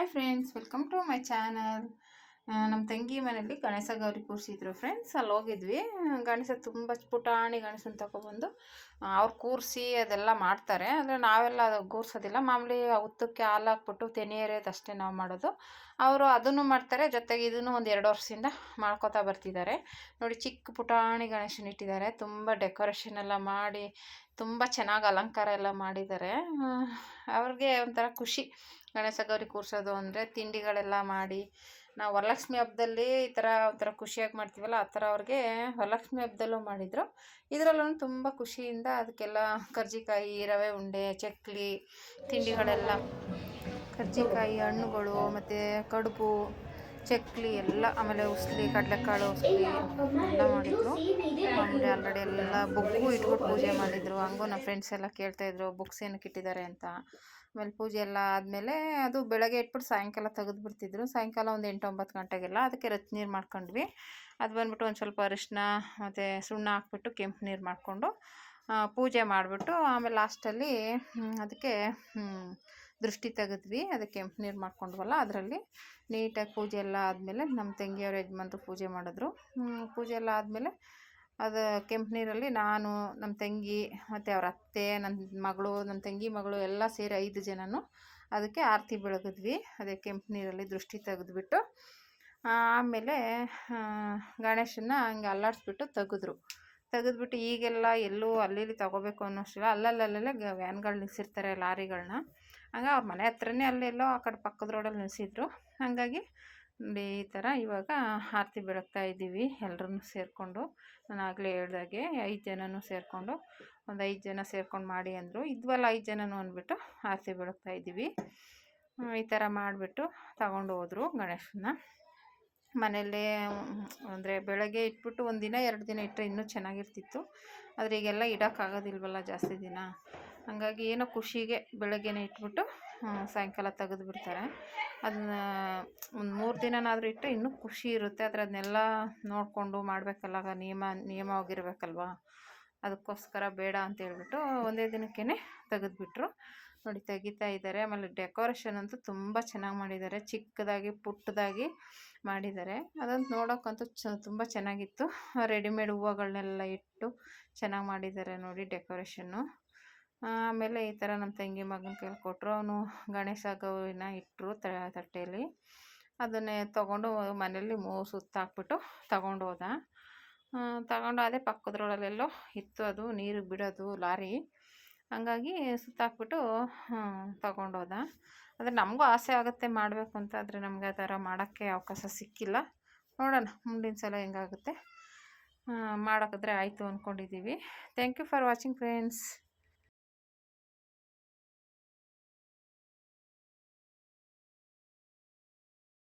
Hi friends welcome to my channel ನಮ್ಮ ತಂಗಿ ಮನೆಯಲ್ಲಿ ಗಣೇಶ ಗೌರಿ ಕೂರಿಸಿದ್ರು ಫ್ರೆಂಡ್ಸ್ ಅಲ್ಲಿ ಹೋಗಿದ್ವಿ. ಗಣೇಶ ತುಂಬ ಪುಟಾಣಿ ಗಣೇಶನ ತಗೊಬಂದು ಅವ್ರು ಕೂರಿಸಿ ಅದೆಲ್ಲ ಮಾಡ್ತಾರೆ. ಅಂದರೆ ನಾವೆಲ್ಲ ಅದು ಕೂರಿಸೋದಿಲ್ಲ. ಮಾಮೂಲಿ ಉತ್ತಕ್ಕೆ ಹಾಲು ಹಾಕ್ಬಿಟ್ಟು, ತೆನೆ ಎರೆಯೋದು ಅಷ್ಟೇ ನಾವು ಮಾಡೋದು. ಅವರು ಅದನ್ನು ಮಾಡ್ತಾರೆ. ಜೊತೆಗೆ ಇದನ್ನು ಒಂದು ಎರಡು ವರ್ಷದಿಂದ ಮಾಡ್ಕೋತಾ ಬರ್ತಿದ್ದಾರೆ. ನೋಡಿ, ಚಿಕ್ಕ ಪುಟಾಣಿ ಗಣೇಶನ ಇಟ್ಟಿದ್ದಾರೆ. ತುಂಬ ಡೆಕೋರೇಷನ್ ಎಲ್ಲ ಮಾಡಿ, ತುಂಬ ಚೆನ್ನಾಗಿ ಅಲಂಕಾರ ಎಲ್ಲ ಮಾಡಿದ್ದಾರೆ. ಅವ್ರಿಗೆ ಒಂಥರ ಖುಷಿ. ಗಣೇಶ ಗೌರಿ ಕೂರಿಸೋದು ಅಂದರೆ ತಿಂಡಿಗಳೆಲ್ಲ ಮಾಡಿ, ನಾವು ವರಲಕ್ಷ್ಮಿ ಹಬ್ಬದಲ್ಲಿ ಈ ಥರ ಒಂಥರ ಖುಷಿಯಾಗಿ ಮಾಡ್ತೀವಲ್ಲ, ಆ ಥರ ಅವ್ರಿಗೆ ವರಲಕ್ಷ್ಮಿ ಹಬ್ಬದಲ್ಲೂ ಮಾಡಿದರು. ಇದರಲ್ಲೂ ತುಂಬ ಖುಷಿಯಿಂದ ಅದಕ್ಕೆಲ್ಲ ಕರ್ಜಿಕಾಯಿ, ರವೆ ಉಂಡೆ, ಚಕ್ಲಿ, ತಿಂಡಿಗಳೆಲ್ಲ ಕರ್ಜಿಕಾಯಿ, ಹಣ್ಣುಗಳು, ಮತ್ತು ಕಡುಬು, ಚಕ್ಲಿ ಎಲ್ಲ ಆಮೇಲೆ ಉಸ್ಲಿ, ಕಡಲೆಕಾಳು, ಉಸ್ಲಿ ಎಲ್ಲ ಮಾಡಿದ್ರು. ಆಮೇಲೆ ಆಲ್ರೆಡಿ ಎಲ್ಲ ಬುಕ್ಕು ಇಟ್ಬಿಟ್ಟು ಪೂಜೆ ಮಾಡಿದ್ರು. ಹಂಗೂ ನಮ್ಮ ಫ್ರೆಂಡ್ಸ್ ಎಲ್ಲ ಕೇಳ್ತಾಯಿದ್ರು ಬುಕ್ಸ್ ಏನಕ್ಕೆ ಇಟ್ಟಿದ್ದಾರೆ ಅಂತ. ಆಮೇಲೆ ಪೂಜೆ ಎಲ್ಲ ಆದಮೇಲೆ ಅದು ಬೆಳಗ್ಗೆ ಇಟ್ಬಿಟ್ಟು ಸಾಯಂಕಾಲ ತೆಗೆದು ಬಿಡ್ತಿದ್ರು ಸಾಯಂಕಾಲ ಒಂದು ಎಂಟು ಒಂಬತ್ತು ಗಂಟೆಗೆಲ್ಲ ಅದಕ್ಕೆ ರತ್ ನೀರು ಮಾಡ್ಕೊಂಡ್ವಿ. ಅದು ಬಂದ್ಬಿಟ್ಟು ಒಂದು ಸ್ವಲ್ಪ ಅರಿಶಿನ ಮತ್ತು ಸುಣ್ಣ ಹಾಕ್ಬಿಟ್ಟು ಕೆಂಪು ನೀರು ಮಾಡಿಕೊಂಡು ಪೂಜೆ ಮಾಡಿಬಿಟ್ಟು ಆಮೇಲೆ ಲಾಸ್ಟಲ್ಲಿ ಅದಕ್ಕೆ ದೃಷ್ಟಿ ತೆಗೆದ್ವಿ, ಅದಕ್ಕೆ ಕೆಂಪು ನೀರು ಮಾಡ್ಕೊಂಡ್ವಲ್ಲ, ಅದರಲ್ಲಿ ನೀಟಾಗಿ ಪೂಜೆ ಎಲ್ಲ ಆದಮೇಲೆ ನಮ್ಮ ತಂಗಿಯವ್ರ ಯಜಮಾನ್ರು ಪೂಜೆ ಮಾಡಿದ್ರು. ಪೂಜೆ ಎಲ್ಲ ಆದಮೇಲೆ ಅದು ಕೆಂಪು ನೀರಲ್ಲಿ ನಾನು, ನಮ್ಮ ತಂಗಿ ಮತ್ತು ಅವ್ರ ಅತ್ತೆ ನನ್ನ ಮಗಳು ನನ್ನ ತಂಗಿ ಮಗಳು ಎಲ್ಲ ಸೇರಿ ಐದು ಜನನು ಅದಕ್ಕೆ ಆರತಿ ಬೆಳಗಿದ್ವಿ. ಅದೇ ಕೆಂಪು ನೀರಲ್ಲಿ ದೃಷ್ಟಿ ತೆಗೆದ್ಬಿಟ್ಟು ಆಮೇಲೆ ಗಣೇಶನ ಹಂಗೆ ಅಲ್ಲಾಡಿಸ್ಬಿಟ್ಟು ತೆಗೆದ್ರು. ತೆಗೆದ್ಬಿಟ್ಟು ಈಗೆಲ್ಲ ಎಲ್ಲೂ ಅಲ್ಲಿ ಇಲ್ಲಿ ತೊಗೋಬೇಕು ಅನ್ನೋಷ್ಟಿಲ್ಲ ಅಲ್ಲಲ್ಲೇ ವ್ಯಾನ್ಗಳು ನಿಲ್ಲಿಸಿರ್ತಾರೆ ಲಾರಿಗಳನ್ನ ಹಂಗೆ ಅವ್ರ ಮನೆ ಹತ್ರನೇ ಅಲ್ಲೆಲ್ಲೋ ಆ ಕಡೆ ಪಕ್ಕದ ರೋಡಲ್ಲಿ ನಿಲ್ಲಿಸಿದ್ರು ಹಾಗಾಗಿ ಈ ಥರ ಇವಾಗ ಆರತಿ ಬೆಳಗ್ತಾ ಇದ್ದೀವಿ ಎಲ್ಲರೂ ಸೇರಿಕೊಂಡು. ನಾನು ಆಗಲೇ ಹೇಳ್ದಾಗೆ ಐದು ಜನನೂ ಸೇರಿಕೊಂಡು, ಒಂದು ಐದು ಜನ ಸೇರ್ಕೊಂಡು ಮಾಡಿ ಅಂದರು. ಇದ್ವಲ್ಲ ಐದು ಜನನೂ ಅಂದ್ಬಿಟ್ಟು ಆರತಿ ಬೆಳಗ್ತಾ ಇದ್ದೀವಿ. ಈ ಥರ ಮಾಡಿಬಿಟ್ಟು ತಗೊಂಡು ಹೋದರು ಗಣೇಶನ ಮನೆಯಲ್ಲೇ ಅಂದರೆ ಬೆಳಗ್ಗೆ ಇಟ್ಬಿಟ್ಟು ಒಂದು ದಿನ, ಎರಡು ದಿನ ಇಟ್ಟರೆ ಇನ್ನೂ ಚೆನ್ನಾಗಿರ್ತಿತ್ತು. ಆದರೆ ಈಗೆಲ್ಲ ಇಡೋಕ್ಕಾಗೋದಿಲ್ವಲ್ಲ ಜಾಸ್ತಿ ದಿನ. ಹಾಗಾಗಿ ಏನೋ ಖುಷಿಗೆ ಬೆಳಗ್ಗೆನೇ ಇಟ್ಬಿಟ್ಟು ಸಾಯಂಕಾಲ ತೆಗೆದು ಬಿಡ್ತಾರೆ. ಅದನ್ನ ಒಂದು ಮೂರು ದಿನನಾದರೂ ಇಟ್ಟರೆ ಇನ್ನೂ ಖುಷಿ ಇರುತ್ತೆ. ಆದರೆ ಅದನ್ನೆಲ್ಲ ನೋಡಿಕೊಂಡು ಮಾಡಬೇಕಲ್ಲ ನಿಯಮ, ನಿಯಮವಾಗಿರಬೇಕಲ್ವಾ? ಅದಕ್ಕೋಸ್ಕರ ಬೇಡ ಅಂತ ಹೇಳ್ಬಿಟ್ಟು ಒಂದೇ ದಿನಕ್ಕೇ ತೆಗೆದುಬಿಟ್ರು ನೋಡಿ, ತೆಗಿತಾ ಇದ್ದಾರೆ. ಆಮೇಲೆ ಡೆಕೋರೇಷನ್ ಅಂತೂ ತುಂಬ ಚೆನ್ನಾಗಿ ಮಾಡಿದ್ದಾರೆ. ಚಿಕ್ಕದಾಗಿ, ಪುಟ್ಟದಾಗಿ ಮಾಡಿದ್ದಾರೆ. ಅದಂತೂ ನೋಡೋಕ್ಕಂತೂ ಚ, ತುಂಬ ಚೆನ್ನಾಗಿತ್ತು. ರೆಡಿಮೇಡ್ ಹೂವುಗಳನ್ನೆಲ್ಲ ಇಟ್ಟು ಚೆನ್ನಾಗಿ ಮಾಡಿದ್ದಾರೆ ನೋಡಿ ಡೆಕೋರೇಷನ್ನು. ಆಮೇಲೆ ಈ ಥರ ನಮ್ಮ ತಂಗಿ ಮಗನ ಕೈಲಿ ಕೊಟ್ಟರು. ಅವನು ಗಣೇಶ ಗೌರಿನ ಇಟ್ಟರು ತಟ್ಟೆಯಲ್ಲಿ. ಅದನ್ನೇ ತೊಗೊಂಡು ಮನೆಯಲ್ಲಿ ಮೂ ಸುತ್ತಾಕ್ಬಿಟ್ಟು ತಗೊಂಡು ಹೋದ. ತಗೊಂಡು ಅದೇ ಪಕ್ಕದ ಇತ್ತು ಅದು ನೀರಿಗೆ ಬಿಡೋದು, ಲಾರಿ. ಹಂಗಾಗಿ ಸುತ್ತಾಕ್ಬಿಟ್ಟು ತಗೊಂಡೋದ ಆದರೆ ನಮಗೂ ಆಸೆ ಆಗುತ್ತೆ ಮಾಡಬೇಕು ಅಂತ, ಆದರೆ ನಮಗೆ ಆ ಥರ ಮಾಡೋಕ್ಕೆ ಅವಕಾಶ ಸಿಕ್ಕಿಲ್ಲ. ನೋಡೋಣ, ಮುಂದಿನ ಸಲ ಹೆಂಗಾಗುತ್ತೆ. ಮಾಡೋಕ್ಕಾದ್ರೆ ಆಯಿತು ಅಂದ್ಕೊಂಡಿದ್ದೀವಿ thank you for watching friends